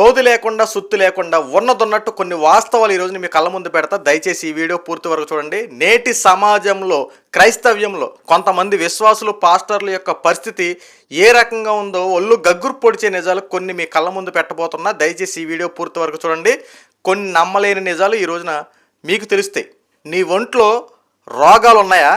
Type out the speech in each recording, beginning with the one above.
సోది లేకుండా సుత్తు లేకుండా ఉన్నదున్నట్టు కొన్ని వాస్తవాలు ఈరోజు మీ కళ్ళ ముందు పెడతా. దయచేసి ఈ వీడియో పూర్తి వరకు చూడండి. నేటి సమాజంలో క్రైస్తవ్యంలో కొంతమంది విశ్వాసులు పాస్టర్ల యొక్క పరిస్థితి ఏ రకంగా ఉందో ఒళ్ళు గగ్గురు పొడిచే నిజాలు కొన్ని మీ కళ్ళ ముందు పెట్టబోతున్నా. దయచేసి ఈ వీడియో పూర్తి వరకు చూడండి. కొన్ని నమ్మలేని నిజాలు ఈ రోజున మీకు తెలుస్తాయి. నీ ఒంట్లో రోగాలు ఉన్నాయా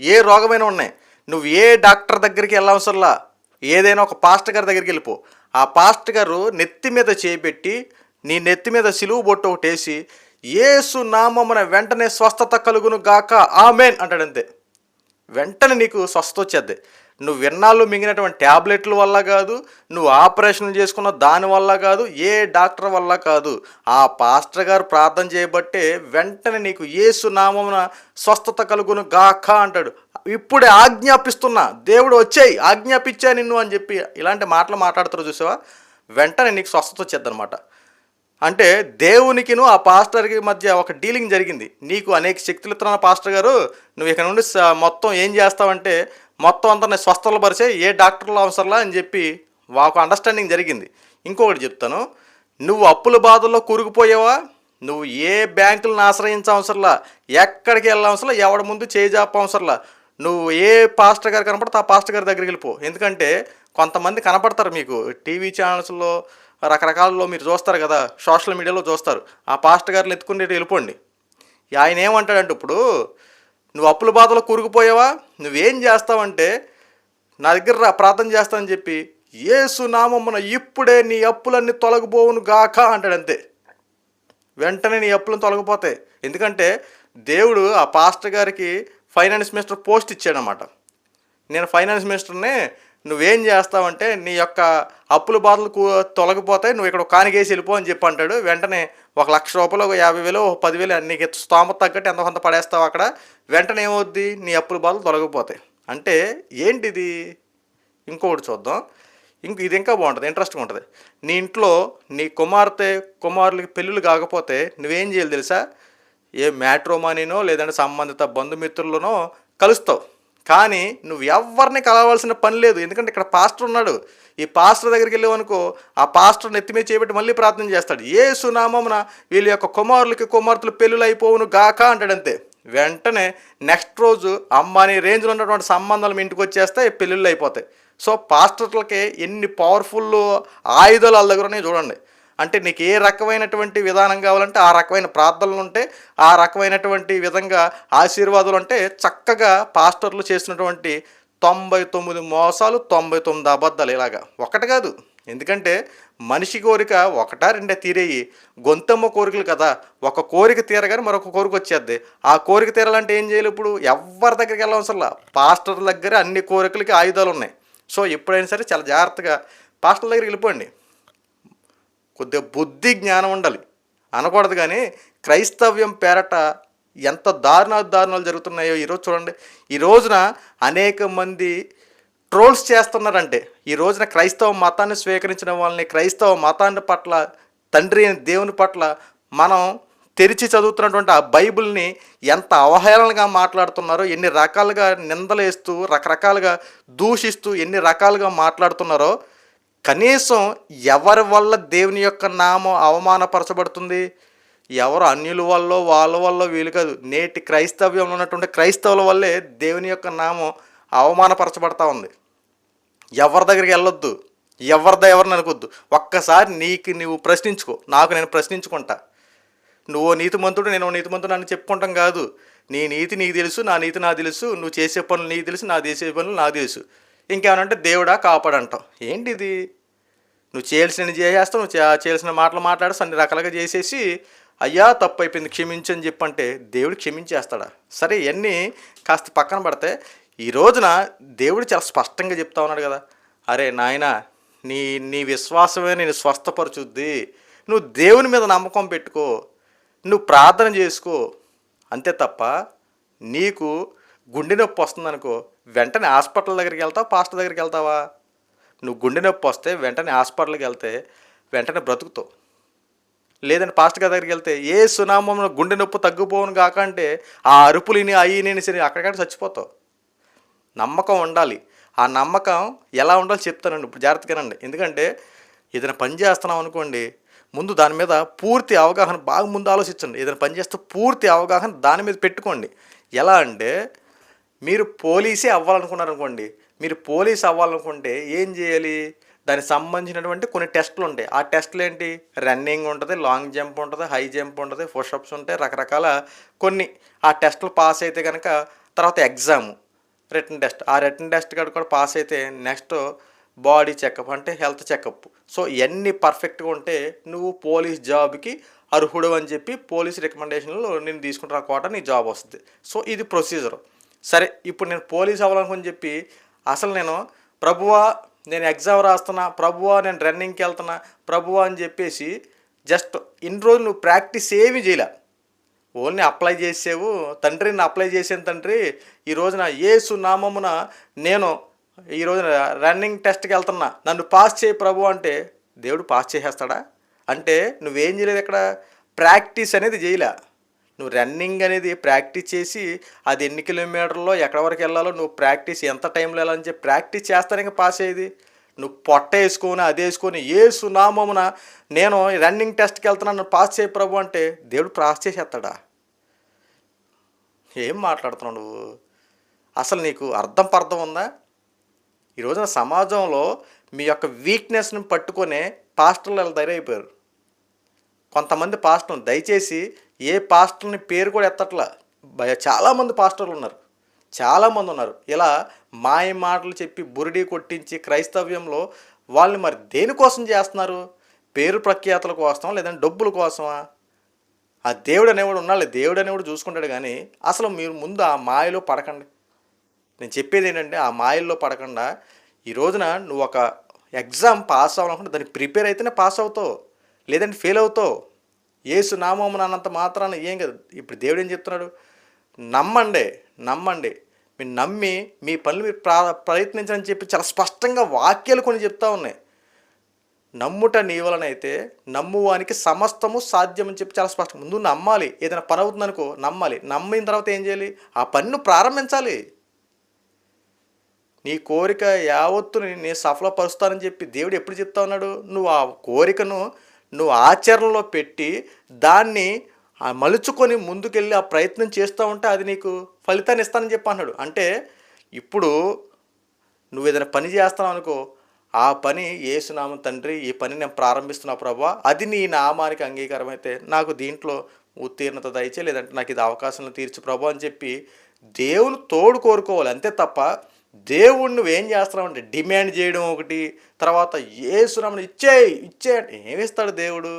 ఏ రోగమైనా ఉన్నాయి. నువ్వు ఏ డాక్టర్ దగ్గరికి వెళ్ళవసరంలా ఏదైనా ఒక పాస్టర్ గారి దగ్గరికి వెళ్ళిపో. ఆ పాస్టర్ గారు నెత్తి మీద చేపెట్టి నీ నెత్తి మీద సిలువు బొట్టు ఒకటి వేసి ఏసు నామమున వెంటనే స్వస్థత కలుగును గాక. ఆమెన్ అంటాడంతే. వెంటనే నీకు స్వస్థత వచ్చేద్ది. నువ్వు విన్నాళ్ళు మింగినటువంటి ట్యాబ్లెట్ల వల్ల కాదు నువ్వు ఆపరేషన్లు చేసుకున్న దాని వల్ల కాదు ఏ డాక్టర్ వల్ల కాదు. ఆ పాస్టర్ గారు ప్రార్థన చేయబట్టే వెంటనే నీకు ఏసు నామమున స్వస్థత కలుగును గాక అంటాడు. ఇప్పుడే ఆజ్ఞాపిస్తున్నా దేవుడు వచ్చాయి ఆజ్ఞాపించా నిన్ను అని చెప్పి ఇలాంటి మాటలు మాట్లాడతారు చూసావా? వెంటనే నీకు స్వస్థత వచ్చేద్దనమాట అంటే దేవునికిను ఆ పాస్టర్కి మధ్య ఒక డీలింగ్ జరిగింది. నీకు అనేక శక్తులు ఇస్తున్న పాస్టర్ గారు. నువ్వు ఇక్కడ నుండి మొత్తం ఏం చేస్తావంటే మొత్తం అంతా నేను స్వస్థలు పరిచే ఏ డాక్టర్లు అవసరంలా అని చెప్పి వాకు అండర్స్టాండింగ్ జరిగింది. ఇంకొకటి చెప్తాను. నువ్వు అప్పుల బాధల్లో కూరుకుపోయావా? నువ్వు ఏ బ్యాంకులను ఆశ్రయించవసరంలా ఎక్కడికి వెళ్ళవసరం ఎవడి ముందు చేజాపవసరంలా నువ్వు ఏ పాస్టర్ గారు కనపడితే ఆ పాస్టర్ గారి దగ్గరికి వెళ్ళిపో. ఎందుకంటే కొంతమంది కనపడతారు మీకు. టీవీ ఛానల్స్లో రకరకాలలో మీరు చూస్తారు కదా సోషల్ మీడియాలో చూస్తారు. ఆ పాస్టర్ గారిని ఎత్తుకుని వెళ్ళిపోండి. ఆయన ఏమంటాడంటే ఇప్పుడు నువ్వు అప్పుల బాధలో కూరుకుపోయావా? నువ్వేం చేస్తావంటే నా దగ్గర రా ప్రార్థన చేస్తానని చెప్పి ఏసు నామమున ఇప్పుడే నీ అప్పులన్నీ తొలగిపోవును గాక అంటాడంతే వెంటనే నీ అప్పులను తొలగిపోతాయి. ఎందుకంటే దేవుడు ఆ పాస్టర్ గారికి ఫైనాన్స్ మినిస్టర్ పోస్ట్ ఇచ్చాడనమాట. నేను ఫైనాన్స్ మినిస్టర్ని నువ్వేం చేస్తావంటే నీ యొక్క అప్పుల బాధలు కూ- తొలగిపోతాయి నువ్వు ఇక్కడ కానికేసి వెళ్ళిపో అని చెప్పి అంటాడు. వెంటనే ఒక లక్ష రూపాయలు ఒక యాభై వేలు ఒక పదివేలు నీకు స్తోమత తగ్గట్టు ఎంత కొంత పడేస్తావు అక్కడ వెంటనే ఏమవుద్ది? నీ అప్పుల బాధలు తొలగిపోతాయి. అంటే ఏంటిది? ఇంకొకటి చూద్దాం. ఇంక ఇది ఇంకా బాగుంటుంది ఇంట్రెస్ట్గా ఉంటుంది. నీ ఇంట్లో నీ కుమార్తె కుమారులకి పెళ్ళిళ్ళు కాకపోతే నువ్వేం చేయాలి తెలుసా? ఏ మ్యాట్రోమానీనో లేదంటే సంబంధిత బంధుమిత్రులనో కలుస్తావు. కానీ నువ్వు ఎవరిని కలవాల్సిన పని లేదు. ఎందుకంటే ఇక్కడ పాస్టర్ ఉన్నాడు. ఈ పాస్టర్ దగ్గరికి వెళ్ళావనుకో ఆ పాస్టర్ నెత్తి మీద చేపెట్టి మళ్ళీ ప్రార్థన చేస్తాడు. ఏ సునామమున వీళ్ళ యొక్క కుమారులకి కుమార్తెలు పెళ్ళిళ్ళు అయిపోవును గాక అంటాడంతే. వెంటనే నెక్స్ట్ రోజు అమ్మాని రేంజ్లో ఉన్నటువంటి సంబంధాలు మీ ఇంటికి వచ్చేస్తే పెళ్ళిళ్ళు అయిపోతాయి. సో పాస్టర్లకి ఎన్ని పవర్ఫుల్ ఆయుధాలు వాళ్ళ దగ్గర ఉన్నాయో చూడండి. అంటే నీకు ఏ రకమైనటువంటి విధానం కావాలంటే ఆ రకమైన ప్రార్థనలు ఉంటే ఆ రకమైనటువంటి విధంగా ఆశీర్వాదాలు అంటే చక్కగా పాస్టర్లు చేసినటువంటి తొంభై తొమ్మిది మోసాలు తొంభై తొమ్మిది అబద్ధాలు ఇలాగా. ఒకటి కాదు. ఎందుకంటే మనిషి కోరిక ఒకటా రెండే తీరేయి. గొంతమ్మ కోరికలు కదా. ఒక కోరిక తీరగానే మరొక కోరిక వచ్చేద్ది. ఆ కోరిక తీరాలంటే ఏం చేయాలి ఇప్పుడు? ఎవరి దగ్గరికి వెళ్ళవసరంలా పాస్టర్ దగ్గర అన్ని కోరికలకి ఆయుధాలు ఉన్నాయి. సో ఎప్పుడైనా సరే చాలా జాగ్రత్తగా పాస్టర్ దగ్గరికి వెళ్ళిపోండి. కొద్దిగా బుద్ధి జ్ఞానం ఉండాలి. అనకూడదు కానీ క్రైస్తవ్యం పేరట ఎంత దారుణ దారుణాలు జరుగుతున్నాయో ఈరోజు చూడండి. ఈ రోజున అనేక మంది ట్రోల్స్ చేస్తున్నారంటే ఈ రోజున క్రైస్తవ మతాన్ని స్వీకరించిన వాళ్ళని క్రైస్తవ మతాన్ని పట్ల తండ్రి అయిన దేవుని పట్ల మనం తెరిచి చదువుతున్నటువంటి ఆ బైబిల్ని ఎంత అవహేళనగా మాట్లాడుతున్నారో ఎన్ని రకాలుగా నిందలేస్తూ రకరకాలుగా దూషిస్తూ ఎన్ని రకాలుగా మాట్లాడుతున్నారో కనీసం ఎవరి వల్ల దేవుని యొక్క నామం అవమానపరచబడుతుంది? ఎవరు అన్యుల వల్ల వాళ్ళ వల్ల వీలు కాదు. నేటి క్రైస్తవ్యంలో ఉన్నటువంటి క్రైస్తవుల వల్లే దేవుని యొక్క నామం అవమానపరచబడతా ఉంది. ఎవరి దగ్గరికి వెళ్ళొద్దు. ఎవరిదా ఎవరిని అనుకోద్దు. ఒక్కసారి నీకు నువ్వు ప్రశ్నించుకో. నాకు నేను ప్రశ్నించుకుంటా. నువ్వు నీతిమంతుడు నేను నీతిమంతుడు అని చెప్పుకుంటాం కాదు. నీ నీతి నీకు తెలుసు నా నీతి నాకు తెలుసు. నువ్వు చేసే పనులు నీకు తెలుసు నా చేసే పనులు నాకు తెలుసు. ఇంకేమనంటే దేవుడా కాపాడంటావు. ఏంటిది? నువ్వు చేయాల్సిన చేసేస్తావు నువ్వు చేయాల్సిన మాటలు మాట్లాడేసి అన్ని రకాలుగా చేసేసి అయ్యా తప్పు అయిపోయింది క్షమించని చెప్పంటే దేవుడు క్షమించేస్తాడా? సరే ఇవన్నీ కాస్త పక్కన పడితే ఈ రోజున దేవుడు చాలా స్పష్టంగా చెప్తా ఉన్నాడు కదా. అరే నాయనా నీ నీ విశ్వాసమే నేను స్వస్థపరచుద్ది. నువ్వు దేవుని మీద నమ్మకం పెట్టుకో. నువ్వు ప్రార్థన చేసుకో. అంతే తప్ప నీకు గుండె నొప్పి వస్తుందనుకో వెంటనే హాస్పిటల్ దగ్గరికి వెళ్తావు? పాస్టర్ దగ్గరికి వెళ్తావా? నువ్వు గుండె నొప్పి వస్తే వెంటనే హాస్పిటల్కి వెళ్తే వెంటనే బ్రతుకుతావు. లేదని పాస్టర్ గారి దగ్గరికి వెళ్తే ఏ సునామంలో గుండె నొప్పి తగ్గిపోవును కాక అంటే ఆ అరుపులిని అయ్యి సరే అక్కడికక్కడ చచ్చిపోతావు. నమ్మకం ఉండాలి. ఆ నమ్మకం ఎలా ఉండాలో చెప్తానండి. ఇప్పుడు జాగ్రత్తగానండి ఎందుకంటే ఏదైనా పని చేస్తున్నాం అనుకోండి ముందు దాని మీద పూర్తి అవగాహన బాగా ముందు ఆలోచించండి. ఏదైనా పని చేస్తే పూర్తి అవగాహన దాని మీద పెట్టుకోండి. ఎలా అంటే మీరు పోలీసే అవ్వాలనుకున్నారనుకోండి మీరు పోలీస్ అవ్వాలనుకుంటే ఏం చేయాలి? దానికి సంబంధించినటువంటి కొన్ని టెస్టులు ఉంటాయి. ఆ టెస్టులు ఏంటి? రన్నింగ్ ఉంటుంది లాంగ్ జంప్ ఉంటుంది హై జంప్ ఉంటుంది పుషప్స్ ఉంటాయి రకరకాల కొన్ని. ఆ టెస్టులు పాస్ అయితే కనుక తర్వాత ఎగ్జామ్ రిటర్న్ టెస్ట్. ఆ రిటర్న్ టెస్ట్ కాడ కూడా పాస్ అయితే నెక్స్ట్ బాడీ చెకప్ అంటే హెల్త్ చెకప్. సో ఇవన్నీ పర్ఫెక్ట్గా ఉంటే నువ్వు పోలీస్ జాబ్కి అర్హుడు అని చెప్పి పోలీస్ రికమెండేషన్లో నేను తీసుకుంటున్న కోట నీ జాబ్ వస్తుంది. సో ఇది ప్రొసీజర్. సరే ఇప్పుడు నేను పోలీస్ అవ్వాలనుకుని చెప్పి అసలు నేను ప్రభువా నేను ఎగ్జామ్ రాస్తున్నా ప్రభువా నేను రన్నింగ్కి వెళ్తున్నా ప్రభువా అని చెప్పేసి జస్ట్ ఇన్ని రోజులు నువ్వు ప్రాక్టీస్ ఏమీ చేయలే. ఓన్లీ అప్లై చేసేవు తండ్రి నేను అప్లై చేసాను తండ్రి ఈ రోజున ఏసు నామమున నేను ఈ రోజున రన్నింగ్ టెస్ట్కి వెళ్తున్నా. నన్ను పాస్ చేయి ప్రభు అంటే దేవుడు పాస్ చేసేస్తాడా? అంటే నువ్వేం చేయలేదు ఇక్కడ? ప్రాక్టీస్ అనేది చేయలే. నువ్వు రన్నింగ్ అనేది ప్రాక్టీస్ చేసి అది ఎన్ని కిలోమీటర్లో ఎక్కడి వరకు వెళ్ళాలో నువ్వు ప్రాక్టీస్ ఎంత టైంలో వెళ్ళాలని చెప్పి ప్రాక్టీస్ చేస్తానే ఇంకా పాస్ అయ్యేది. నువ్వు పొట్ట వేసుకొని అది వేసుకొని ఏ సునామమున నేను రన్నింగ్ టెస్ట్కి వెళ్తున్నాను పాస్ చేయ ప్రభు అంటే దేవుడు పాస్ చేసేస్తాడా? ఏం మాట్లాడుతున్నావు నువ్వు? అసలు నీకు అర్థం పర్థం ఉందా? ఈరోజున సమాజంలో మీ యొక్క వీక్నెస్ని పట్టుకొనే పాస్టర్లు వాళ్ళ దగ్గర అయిపోయారు కొంతమంది పాస్టర్లు దయచేసి ఏ పాస్టర్ని పేరు కూడా ఎత్తట్లా. భయ- చాలామంది పాస్టర్లు ఉన్నారు. చాలామంది ఉన్నారు. ఇలా మాయ మాటలు చెప్పి బురిడి కొట్టించి క్రైస్తవ్యంలో వాళ్ళని మరి దేనికోసం చేస్తున్నారు? పేరు ప్రఖ్యాతల కోసం లేదంటే డబ్బుల కోసమా? ఆ దేవుడు అనేవాడు ఉన్నాడు దేవుడు అనేవాడు చూసుకుంటాడు కానీ అసలు మీరు ముందు ఆ మాయలో పడకండి. నేను చెప్పేది ఏంటంటే ఆ మాయల్లో పడకుండా ఈ రోజున నువ్వు ఒక ఎగ్జామ్ పాస్ అవ్వాలనుకుంటే దానికి ప్రిపేర్ అయితేనే పాస్ అవుతావు. లేదంటే ఫెయిల్ అవుతావు. ఏసు నామం అన్నంత మాత్రాన ఏం కదా. ఇప్పుడు దేవుడు ఏం చెప్తున్నాడు? నమ్మండి నమ్మండి. మీరు నమ్మి మీ పనులు మీరు ప్రా ప్రయత్నించని చెప్పి చాలా స్పష్టంగా వాక్యాలు కొన్ని చెప్తా ఉన్నాయి. నమ్ముట నీ వలనైతే నమ్మువానికి సమస్తము సాధ్యం అని చెప్పి చాలా స్పష్టం ముందు నమ్మాలి. ఏదైనా పని అవుతుందనుకో నమ్మాలి. నమ్మిన తర్వాత ఏం చేయాలి? ఆ పనిను ప్రారంభించాలి. నీ కోరిక యావత్తుని నేను సఫలపరుస్తానని చెప్పి దేవుడు ఎప్పుడు చెప్తా ఉన్నాడు? నువ్వు ఆ కోరికను నువ్వు ఆచరణలో పెట్టి దాన్ని మలుచుకొని ముందుకెళ్ళి ఆ ప్రయత్నం చేస్తూ ఉంటే అది నీకు ఫలితాన్ని ఇస్తానని చెప్పి అన్నాడు అంటే ఇప్పుడు నువ్వు ఏదైనా పని చేస్తావు అనుకో ఆ పని ఏసునామం తండ్రి ఈ పని నేను ప్రారంభిస్తున్నా ప్రభా అది నీ నామానికి అంగీకారం అయితే నాకు దీంట్లో ఉత్తీర్ణత దయచే లేదంటే నాకు ఇది అవకాశం తీర్చు ప్రభావ అని చెప్పి దేవుని తోడు కోరుకోవాలి. అంతే తప్ప దేవుడు నువ్వేం చేస్తున్నావు అంటే డిమాండ్ చేయడం ఒకటి తర్వాత ఏసునామని ఇచ్చే ఇచ్చే అంటే ఏమిస్తాడు దేవుడు?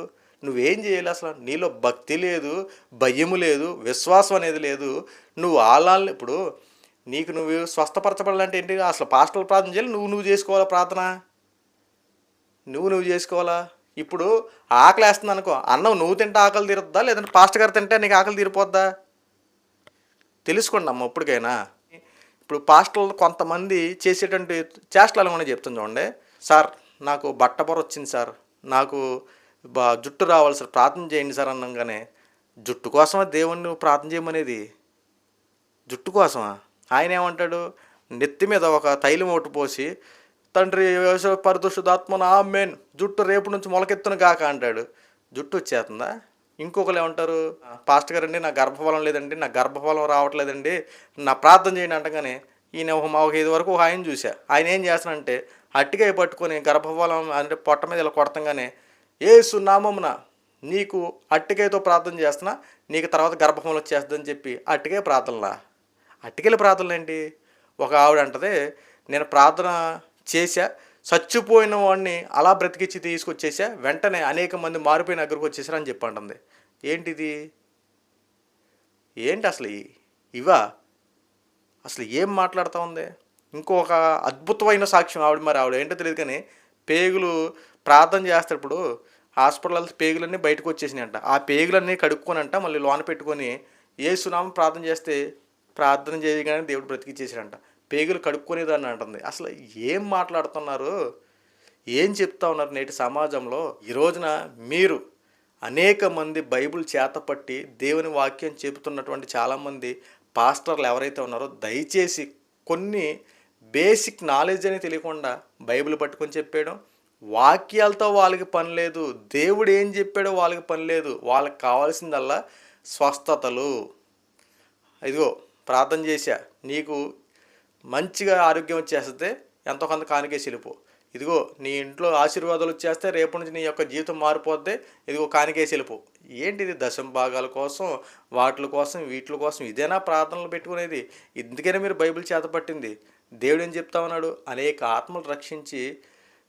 నువ్వేం చేయాలి అసలు? నీలో భక్తి లేదు భయము లేదు విశ్వాసం అనేది లేదు. నువ్వు ఆలాలని ఇప్పుడు నీకు నువ్వు స్వస్థపరచబడాలంటే ఏంటి? అసలు పాస్టల్ ప్రార్థన చేయాలి నువ్వు నువ్వు చేసుకోవాలా ప్రార్థన? నువ్వు నువ్వు చేసుకోవాలా? ఇప్పుడు ఆకలి వేస్తుంది అనుకో అన్నం నువ్వు తింటే ఆకలి తీరుద్దా? లేదంటే పాస్టర్ గారు తింటే నీకు ఆకలి తీరిపోద్దా? తెలుసుకోండి అమ్మ ఇప్పటికైనా ఇప్పుడు పాస్టర్లు కొంతమంది చేసేటువంటి చేష్టలు కూడా చెప్తుంది చూడండి. సార్ నాకు బట్టపొర వచ్చింది సార్. నాకు బా జుట్టు రావాలి సార్ ప్రార్థన చేయండి సార్ అనగానే జుట్టు కోసమా దేవుణ్ణి ప్రార్థన చేయమనేది? జుట్టు కోసమా? ఆయన ఏమంటాడు? నెత్తి మీద ఒక తైలం ఒకటి పోసి తండ్రి పరిదుషుదాత్మన ఆమెన్. జుట్టు రేపు నుంచి మొలకెత్తును కాక అంటాడు. జుట్టు వచ్చేస్తుందా? ఇంకొకరు ఏమంటారు పాస్ట్ గారండి నా గర్భఫలం లేదండి నా గర్భఫలం రావట్లేదండి నా ప్రార్థన చేయండి అంటగానే ఈయన ఒక మా ఒక ఐదు వరకు ఆయన చూసా ఆయన ఏం చేస్తానంటే అట్టికాయ పట్టుకొని గర్భఫలం అంటే పొట్ట మీద ఇలా కొడతంగానే ఏసు నామమున నీకు అట్టికాయతో ప్రార్థన చేస్తున్నా నీకు తర్వాత గర్భఫలం వచ్చేస్తుందని చెప్పి అట్టికాయ ప్రార్థనలా? అట్టికల ప్రార్థనలు ఏంటి? ఒక ఆవిడ అంటది నేను ప్రార్థన చేశా చచ్చిపోయిన వాడిని అలా బ్రతికిచ్చి తీసుకొచ్చేసా వెంటనే అనేక మంది మారిపోయిన దగ్గరకు వచ్చేసారని చెప్పి అంటుంది. ఏంటిది? ఏంటి అసలు ఇవా? అసలు ఏం మాట్లాడుతూ ఉంది? ఇంకొక అద్భుతమైన సాక్ష్యం ఆవిడ మరి ఆవిడ. ఏంటో తెలియదు కానీ పేగులు ప్రార్థన చేస్తాడు ఇప్పుడు. హాస్పిటల్ పేగులన్నీ బయటకు వచ్చేసినాయంట. ఆ పేగులన్నీ కడుక్కొనంట మళ్ళీ లోన పెట్టుకొని ఏ సునామం ప్రార్థన చేస్తే ప్రార్థన చేయగానే దేవుడు బ్రతికిచ్చేసాడంట. పేగులు కడుక్కునేదాన్ని అంటుంది. అసలు ఏం మాట్లాడుతున్నారు? ఏం చెప్తా ఉన్నారు నేటి సమాజంలో? ఈ రోజున మీరు అనేక మంది బైబుల్ చేతపట్టి దేవుని వాక్యం చెబుతున్నటువంటి చాలామంది పాస్టర్లు ఎవరైతే ఉన్నారో దయచేసి కొన్ని బేసిక్ నాలెడ్జ్ అని తెలియకుండా బైబిల్ పట్టుకొని చెప్పేయడం వాక్యాలతో వాళ్ళకి పని లేదు. దేవుడు ఏం చెప్పాడో వాళ్ళకి పని లేదు. వాళ్ళకి కావాల్సిందల్లా స్వస్థతలు. ఇదిగో ప్రార్థన చేశా. నీకు మంచిగా ఆరోగ్యం వచ్చేస్తే ఎంతో కొంత కానికేసి వెళ్ళిపో. ఇదిగో నీ ఇంట్లో ఆశీర్వాదాలు వచ్చేస్తే రేపు నుంచి నీ యొక్క జీవితం మారిపోద్ది. ఇదిగో కానికేసి వెళ్ళిపో. ఏంటిది దశం భాగాల కోసం వాటిల కోసం వీటిల కోసం ఇదేనా ప్రార్థనలు పెట్టుకునేది? ఇందుకనే మీరు బైబిల్ చేతపట్టింది దేవుడు ఏం చెప్తా ఉన్నాడు? అనేక ఆత్మలు రక్షించి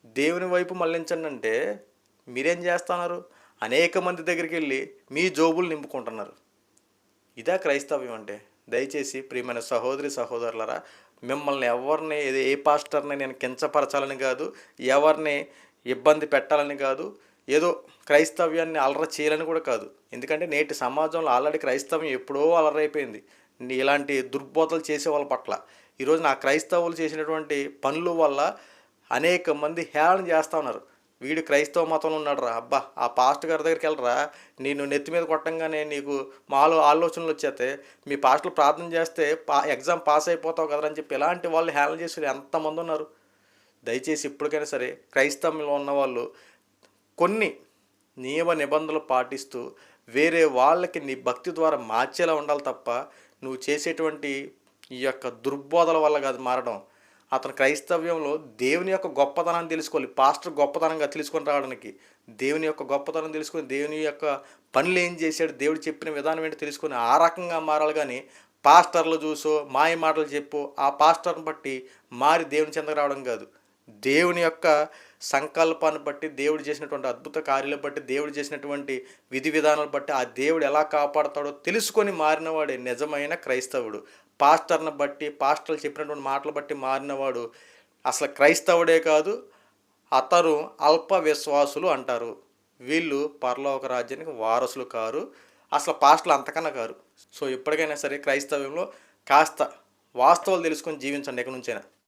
దేవుని వైపు మళ్ళించండి అంటే మీరేం చేస్తున్నారు అనేక మంది దగ్గరికి వెళ్ళి మీ జోబులు నింపుకుంటున్నారు. ఇదా క్రైస్తవ్యం అంటే. దయచేసి ప్రియమైన సహోదరి సహోదరులరా మిమ్మల్ని ఎవరిని ఏది ఏ పాస్టర్ని నేను కించపరచాలని కాదు ఎవరిని ఇబ్బంది పెట్టాలని కాదు ఏదో క్రైస్తవ్యాన్ని అలర చేయాలని కూడా కాదు. ఎందుకంటే నేటి సమాజంలో ఆల్రెడీ క్రైస్తవ్యం ఎప్పుడో అలరైపోయింది. ఇలాంటి దుర్బోధలు చేసే వాళ్ళ పట్ల. ఈరోజు నా క్రైస్తవులు చేసినటువంటి పనుల వల్ల అనేక మంది హేళన చేస్తూ ఉన్నారు. వీడు క్రైస్తవ మతంలో ఉన్నాడు రా. అబ్బా ఆ పాస్ట్ గారి దగ్గరికి వెళ్ళరా. నేను నెత్తి మీద కొట్టంగానే నీకు మాలో ఆలోచనలు వచ్చేస్తే మీ పాస్టర్లు ప్రార్థన చేస్తే పా ఎగ్జామ్ పాస్ అయిపోతావు కదరా అని చెప్పి ఇలాంటి వాళ్ళు హ్యాండిల్ చేసి ఎంతమంది ఉన్నారు. దయచేసి ఇప్పటికైనా సరే క్రైస్తవంలో ఉన్నవాళ్ళు కొన్ని నియమ నిబంధనలు పాటిస్తూ వేరే వాళ్ళకి నీ భక్తి ద్వారా మార్చేలా ఉండాలి తప్ప నువ్వు చేసేటువంటి ఈ యొక్క దుర్బోధల వల్ల కాదు మారడం. అతను క్రైస్తవ్యంలో దేవుని యొక్క గొప్పతనాన్ని తెలుసుకోవాలి. పాస్టర్ గొప్పతనంగా తెలుసుకొని రావడానికి దేవుని యొక్క గొప్పతనం తెలుసుకొని దేవుని యొక్క పనులు ఏం చేశాడు దేవుడు చెప్పిన విధానం ఏంటి తెలుసుకొని ఆ రకంగా మారాలి. కానీ పాస్టర్లు చూసో మాయ మాటలు చెప్పు ఆ పాస్టర్ని బట్టి మారి దేవుని చెందకు రావడం కాదు. దేవుని యొక్క సంకల్పాన్ని బట్టి దేవుడు చేసినటువంటి అద్భుత కార్యాలను బట్టి దేవుడు చేసినటువంటి విధి విధానాలు బట్టి ఆ దేవుడు ఎలా కాపాడతాడో తెలుసుకొని మారినవాడే నిజమైన క్రైస్తవుడు. పాస్టర్ని బట్టి పాస్టర్లు చెప్పినటువంటి మాటలు బట్టి మారినవాడు అసలు క్రైస్తవుడే కాదు అతను అల్ప విశ్వాసులు అంటారు. వీళ్ళు పరలోక రాజ్యానికి వారసులు కారు. అసలు పాస్టర్లు అంతకన్నా కారు. సో ఎప్పటికైనా సరే క్రైస్తవ్యంలో కాస్త వాస్తవాలు తెలుసుకొని జీవించండి ఎక్కడి నుంచైనా.